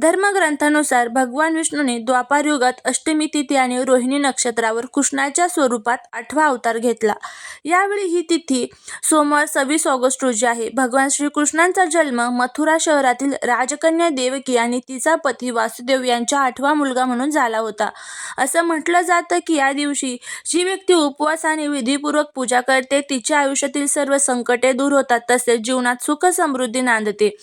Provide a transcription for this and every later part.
धर्मग्रंथानुसार भगवान विष्णूने द्वापार युगात अष्टमी तिथी आणि रोहिणी नक्षत्रावर कृष्णाच्या स्वरूपात आठवा अवतार घेतला. यावेळी ही तिथी सोमवार सव्वीस ऑगस्ट रोजी आहे. भगवान श्रीकृष्णांचा जन्म मथुरा शहरातील राजकन्या देवकी आणि तिचा पती वासुदेव यांचा आठवा मुलगा म्हणून झाला होता. असं म्हटलं जातं की या दिवशी जी व्यक्ती उपवास आणि विधीपूर्वक पूजा करते तिच्या आयुष्यातील सर्व संकटे दूर होतात तसेच जीवनात सुख समृद्धी नांदते.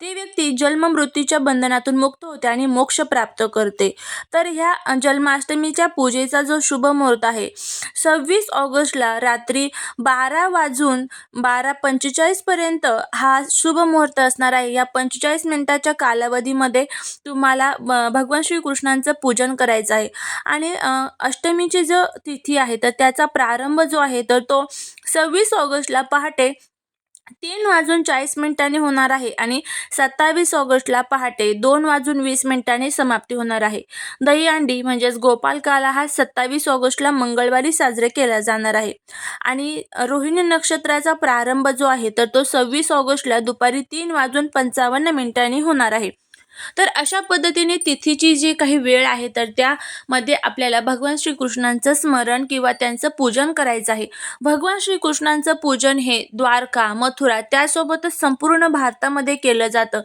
ती व्यक्ती जन्म मृत्यूच्या बंधनातून मुक्त होते आणि मोक्ष प्राप्त करते. तर ह्या जन्माष्टमीच्या पूजेचा जो शुभ मुहूर्त आहे सव्वीस ऑगस्टला रात्री बारा वाजून बारा पंचेचाळीसपर्यंत हा शुभ मुहूर्त असणार आहे. या पंचेचाळीस मिनिटाच्या कालावधीमध्ये तुम्हाला भगवान श्रीकृष्णांचं पूजन करायचं आहे. आणि अष्टमीची जो तिथी आहे तर त्याचा प्रारंभ जो आहे तर तो सव्वीस ऑगस्टला पहाटे तीन वाजून चाळीस मिनिटांनी होणार आहे आणि सत्तावीस ऑगस्टला पहाटे दोन वाजून वीस मिनिटांनी समाप्ती होणार आहे. दहीहंडी म्हणजेच गोपालकाला हा सत्तावीस ऑगस्टला मंगळवारी साजरे केला जाणार आहे. आणि रोहिणी नक्षत्राचा प्रारंभ जो आहे तर तो सव्वीस ऑगस्टला दुपारी तीन वाजून पंचावन्न मिनिटांनी होणार आहे. तर अशा पद्धतीने तिथीची जी काही वेळ आहे तर त्यामध्ये आपल्याला भगवान श्रीकृष्णांचं स्मरण किंवा त्यांचं पूजन करायचं आहे. भगवान श्रीकृष्णांचं पूजन हे द्वारका मथुरा त्यासोबतच संपूर्ण भारतामध्ये केलं जातं.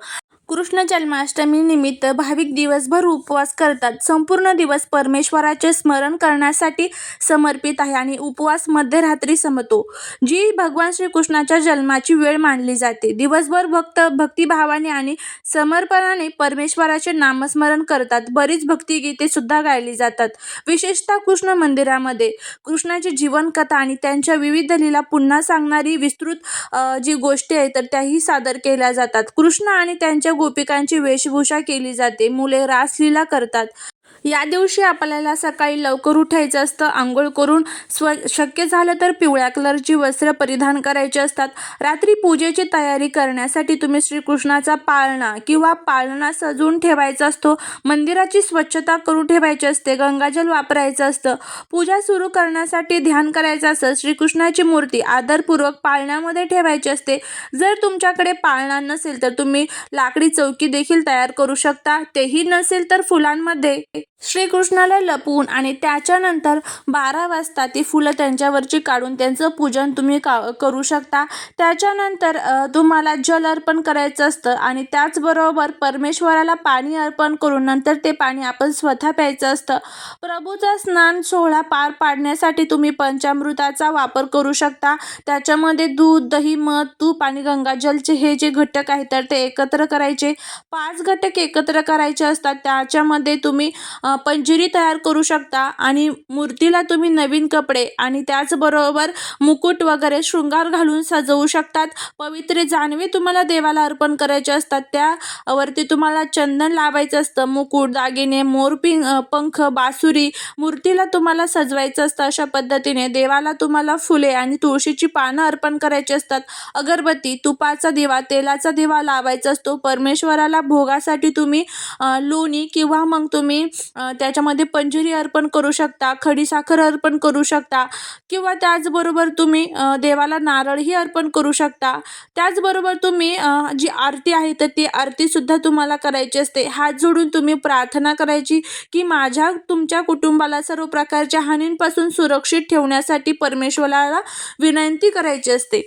कृष्ण जन्माष्टमी निमित्त भाविक दिवसभर उपवास करतात. संपूर्ण दिवस परमेश्वराचे स्मरण करण्यासाठी समर्पित आहे आणि उपवास मध्यरात्री संपतो जी भगवान श्रीकृष्णाच्या जन्माची वेळ मानली जाते. दिवसभर भक्त भक्तिभावाने आणि समर्पणाने परमेश्वराचे नामस्मरण करतात. बरीच भक्तिगीते सुद्धा गायली जातात. विशेषतः कृष्ण मंदिरामध्ये कृष्णाची जीवनकथा आणि त्यांच्या विविध लीला पुन्हा सांगणारी विस्तृत जी गोष्टी आहे तर त्याही सादर केल्या जातात. कृष्ण आणि त्यांच्या गोपिकांची वेशभूषा केली जाते. मुले रासलीला करतात. या दिवशी आपल्याला सकाळी लवकर उठायचं असतं. आंघोळ करून स्व शक्य झालं तर पिवळ्या कलरची वस्त्र परिधान करायची असतात. रात्री पूजेची तयारी करण्यासाठी तुम्ही श्रीकृष्णाचा पाळणा किंवा पाळणा सजवून ठेवायचा असतो. मंदिराची स्वच्छता करून ठेवायची असते. गंगाजल वापरायचं असतं. पूजा सुरू करण्यासाठी ध्यान करायचं असतं. श्रीकृष्णाची मूर्ती आदरपूर्वक पाळण्यामध्ये ठेवायची असते. जर तुमच्याकडे पाळणा नसेल तर तुम्ही लाकडी चौकी देखील तयार करू शकता. तेही नसेल तर फुलांमध्ये. श्रीकृष्णाला लपवून आणि त्याच्यानंतर बारा वाजता ती फुलं त्यांच्यावरची काढून त्यांचं पूजन तुम्ही का करू शकता. त्याच्यानंतर तुम्हाला जल अर्पण करायचं असतं आणि त्याचबरोबर परमेश्वराला पाणी अर्पण करून नंतर ते पाणी आपण स्वतः प्यायचं असतं. प्रभूचा स्नान सोहळा पार पाडण्यासाठी तुम्ही पंचामृताचा वापर करू शकता. त्याच्यामध्ये दूध दही मध तूप आणि गंगाजलचे हे जे घटक आहेत तर ते एकत्र करायचे. पाच घटक एकत्र करायचे असतात. त्याच्यामध्ये तुम्ही पंजिरी तयार करू शकता आणि मूर्तीला तुम्ही नवीन कपडे आणि त्याचबरोबर मुकुट वगैरे शृंगार घालून सजवू शकतात. पवित्र जानवे तुम्हाला देवाला अर्पण करायचे असतात. त्यावरती तुम्हाला चंदन लावायचं असतं. मुकुट दागिने मोरपिंग पंख बासुरी मूर्तीला तुम्हाला सजवायचं असतं अशा पद्धतीने. देवाला तुम्हाला फुले आणि तुळशीची पानं अर्पण करायची असतात. अगरबत्ती तुपाचा दिवा तेलाचा दिवा लावायचा असतो. परमेश्वराला भोगासाठी तुम्ही लोणी किंवा मग तुम्ही त्याच्यामध्ये पंजिरी अर्पण करू शकता खडीसाखर अर्पण करू शकता किंवा त्याचबरोबर तुम्ही देवाला नारळही अर्पण करू शकता. त्याचबरोबर तुम्ही जी आरती आहे तर ती आरतीसुद्धा तुम्हाला करायची असते. हात जोडून तुम्ही प्रार्थना करायची की माझ्या तुमच्या कुटुंबाला सर्व प्रकारच्या हानींपासून सुरक्षित ठेवण्यासाठी परमेश्वराला विनंती करायची असते.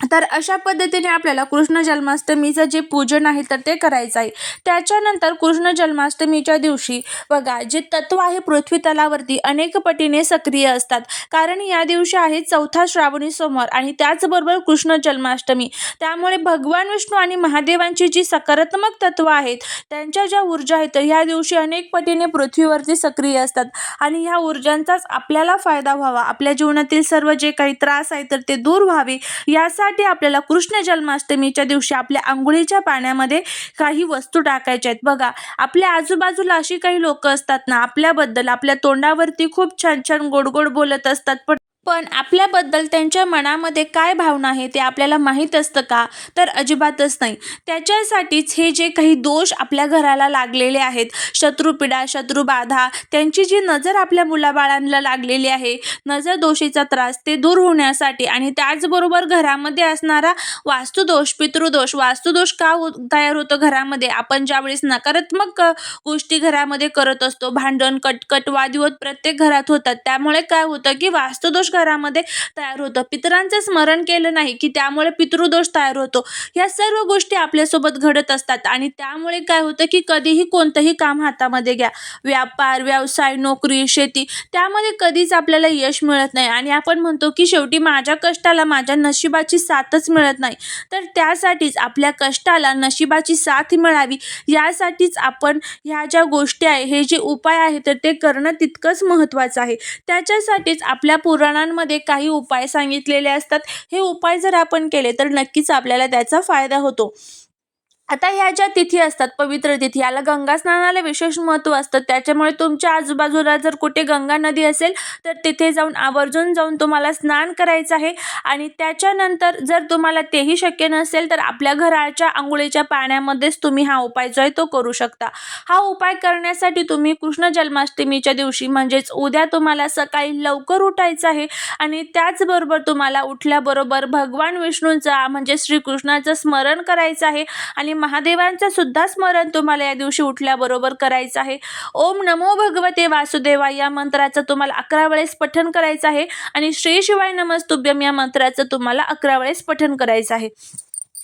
तर अशा पद्धतीने आपल्याला कृष्ण जन्माष्टमीचं जे पूजन आहे तर ते करायचं आहे. त्याच्यानंतर कृष्ण जन्माष्टमीच्या दिवशी बघा जे तत्व आहे पृथ्वी तलावरती अनेक पटीने सक्रिय असतात. कारण या दिवशी आहे चौथा श्रावणी सोमवार आणि त्याचबरोबर कृष्ण जन्माष्टमी. त्यामुळे भगवान विष्णू आणि महादेवांची जी सकारात्मक तत्व आहेत त्यांच्या ज्या ऊर्जा आहेत तर ह्या दिवशी अनेक पटीने पृथ्वीवरती सक्रिय असतात. आणि ह्या ऊर्जांचाच आपल्याला फायदा व्हावा आपल्या जीवनातील सर्व जे काही त्रास आहे तर ते दूर व्हावे यासाठी त्यासाठी आपल्याला कृष्ण जन्माष्टमीच्या दिवशी आपल्या आंघोळीच्या पाण्यामध्ये काही वस्तू टाकायच्या आहेत. बघा आपल्या आजूबाजूला अशी काही लोक असतात ना आपल्याबद्दल आपल्या तोंडावरती खूप छान छान गोड गोड बोलत असतात. पण पण आपल्याबद्दल त्यांच्या मनामध्ये काय भावना आहे ते आपल्याला माहीत असतं का? तर अजिबातच नाही. त्याच्यासाठीच हे जे काही दोष आपल्या घराला लागलेले आहेत शत्रुपीडा शत्रुबाधा त्यांची जी नजर आपल्या मुलाबाळांना लागलेली आहे नजर दोषीचा त्रास ते दूर होण्यासाठी आणि त्याचबरोबर घरामध्ये असणारा वास्तुदोष पितृदोष वास्तुदोष का हो तयार होतो घरामध्ये? आपण ज्यावेळेस नकारात्मक गोष्टी घरामध्ये करत असतो भांडण कटकट वादविवाद प्रत्येक घरात होतात त्यामुळे काय होतं की वास्तुदोष घरामध्ये तयार होतं. पितरांचं स्मरण केलं नाही की त्यामुळे पितृदोष तयार होतो. ह्या सर्व गोष्टी आपल्यासोबत घडत असतात आणि त्यामुळे काय होतं की कधीही कोणतंही काम हातामध्ये घ्या. व्यापार व्यवसाय नोकरी शेती त्यामध्ये कधीच आपल्याला यश मिळत नाही. आणि आपण म्हणतो की शेवटी माझ्या कष्टाला माझ्या नशिबाची साथच मिळत नाही. तर त्यासाठीच आपल्या कष्टाला नशिबाची साथ मिळावी. यासाठीच आपण ह्या ज्या गोष्टी आहे हे जे उपाय आहे तर ते करणं तितकंच महत्त्वाचं आहे. त्याच्यासाठीच आपल्या पुराणा पुराणांमध्ये काही उपाय सांगितलेले असतात. हे उपाय जर आपण केले तर नक्कीच आपल्याला त्याचा फायदा होतो. आता ह्या ज्या तिथी असतात पवित्र तिथी याला गंगा स्नानाला विशेष महत्त्व असतं. त्याच्यामुळे तुमच्या आजूबाजूला जर कुठे गंगा नदी असेल तर तिथे जाऊन आवर्जून जाऊन तुम्हाला स्नान करायचं आहे. आणि त्याच्यानंतर जर तुम्हाला तेही शक्य नसेल तर आपल्या घराच्या आंघोळीच्या पाण्यामध्येच तुम्ही हा उपाय जो आहे तो करू शकता. हा उपाय करण्यासाठी तुम्ही कृष्ण जन्माष्टमीच्या दिवशी म्हणजेच उद्या तुम्हाला सकाळी लवकर उठायचं आहे. आणि त्याचबरोबर तुम्हाला उठल्याबरोबर भगवान विष्णूंचा म्हणजे श्रीकृष्णाचं स्मरण करायचं आहे. आणि महादेवांचं सुद्धा स्मरण तुम्हाला या दिवशी उठल्याबरोबर करायचं आहे. ओम नमो भगवते वासुदेवा या मंत्राचं तुम्हाला अकरा वेळेस पठण करायचं आहे. आणि श्री शिवाय नमस्तुभ्यम या मंत्राचं तुम्हाला अकरा वेळेस पठण करायचं आहे.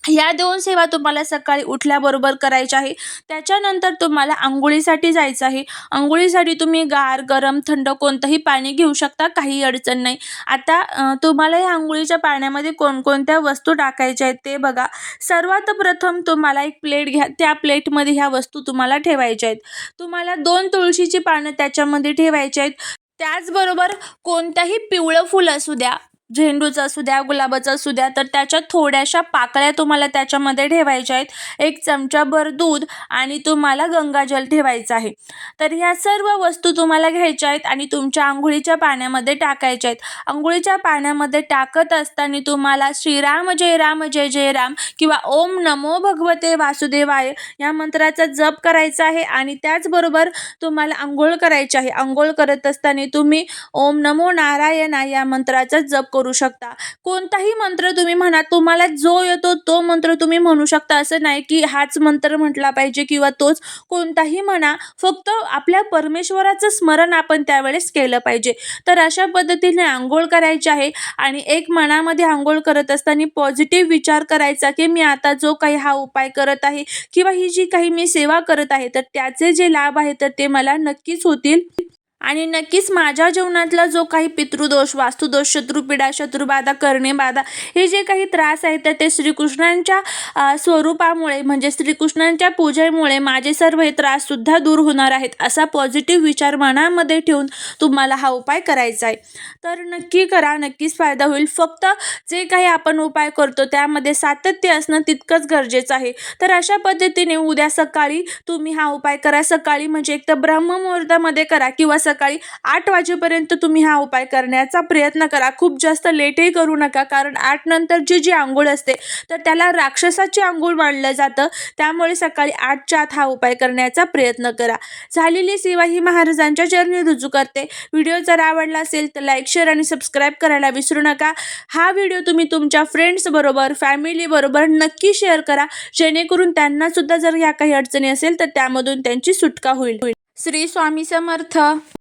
या दोन सेवा तुम्हाला सकाळी उठल्याबरोबर करायच्या आहे. त्याच्यानंतर तुम्हाला आंघोळीसाठी जायचं आहे. आंघोळीसाठी तुम्ही गार गरम थंड कोणतंही पाणी घेऊ शकता काही अडचण नाही. आता तुम्हाला या आंघोळीच्या पाण्यामध्ये कोणकोणत्या वस्तू टाकायच्या आहेत ते बघा. सर्वात प्रथम तुम्हाला एक प्लेट घ्या. त्या प्लेटमध्ये ह्या वस्तू तुम्हाला ठेवायच्या आहेत. तुम्हाला दोन तुळशीची पानं त्याच्यामध्ये ठेवायची आहेत. त्याचबरोबर कोणतंही पिवळं फुल असू द्या झेंडूचं असू द्या गुलाबाचं असू द्या तर त्याच्या थोड्याशा पाकळ्या तुम्हाला त्याच्यामध्ये ठेवायच्या आहेत. एक चमचाभर दूध आणि तुम्हाला गंगाजल ठेवायचं आहे. तर ह्या सर्व वस्तू तुम्हाला घ्यायच्या आहेत आणि तुमच्या आंघोळीच्या पाण्यामध्ये टाकायच्या आहेत. आंघोळीच्या पाण्यामध्ये टाकत असताना तुम्हाला श्रीराम जय राम जय जय राम किंवा ओम नमो भगवते वासुदेवाय या मंत्राचा जप करायचा आहे आणि त्याचबरोबर तुम्हाला आंघोळ करायची आहे. आंघोळ करत असताना तुम्ही ओम नमो नारायणा या मंत्राचा जप करू शकता. कोणताही मंत्र तुम्ही म्हणा तुम्हाला जो येतो तो मंत्र तुम्ही म्हणू शकता. असं नाही की हाच मंत्र म्हटला पाहिजे किंवा तोच. कोणताही म्हणा फक्त आपल्या परमेश्वराचं स्मरण आपण त्यावेळेस केलं पाहिजे. तर अशा पद्धतीने आंघोळ करायची आहे आणि एक मनामध्ये आंघोळ करत असताना पॉझिटिव्ह विचार करायचा की मी आता जो काही हा उपाय करत आहे किंवा ही जी काही मी सेवा करत आहे तर त्याचे जे लाभ आहे तर ते मला नक्कीच होतील. आणि नक्कीच माझ्या जीवनातला जो काही पितृदोष वास्तुदोष शत्रुपीडा शत्रुबाधा करणेबाधा हे जे काही त्रास आहेत तर ते श्रीकृष्णांच्या स्वरूपामुळे म्हणजे श्रीकृष्णांच्या पूजेमुळे माझे सर्व हे त्राससुद्धा दूर होणार आहेत असा पॉझिटिव्ह विचार मनामध्ये ठेवून तुम्हाला हा उपाय करायचा आहे. तर नक्की करा नक्कीच फायदा होईल. फक्त जे काही आपण उपाय करतो त्यामध्ये सातत्य असणं तितकंच गरजेचं आहे. तर अशा पद्धतीने उद्या सकाळी तुम्ही हा उपाय करा. सकाळी म्हणजे एक तर ब्रह्ममुहूर्तामध्ये करा किंवा सकाळी सकाळी आठ वाजेपर्यंत तुम्ही हा उपाय करण्याचा प्रयत्न करा. खूप जास्त लेटही करू नका कारण आठ नंतरची जी आंघोळ असते तर त्याला राक्षसाची आंघोळ मानलं जातं. त्यामुळे सकाळी आठच्या आत हा उपाय करण्याचा प्रयत्न करा. झालेली सेवा ही महाराजांच्या चरणी रुजू करते. व्हिडिओ जर आवडला असेल तर लाईक शेअर आणि सबस्क्राईब करायला विसरू नका. हा व्हिडिओ तुम्ही तुमच्या फ्रेंड्सबरोबर फॅमिलीबरोबर नक्की शेअर करा. जेणेकरून त्यांना सुद्धा जर या काही अडचणी असेल तर त्यामधून त्यांची सुटका होईल. श्री स्वामी समर्थ.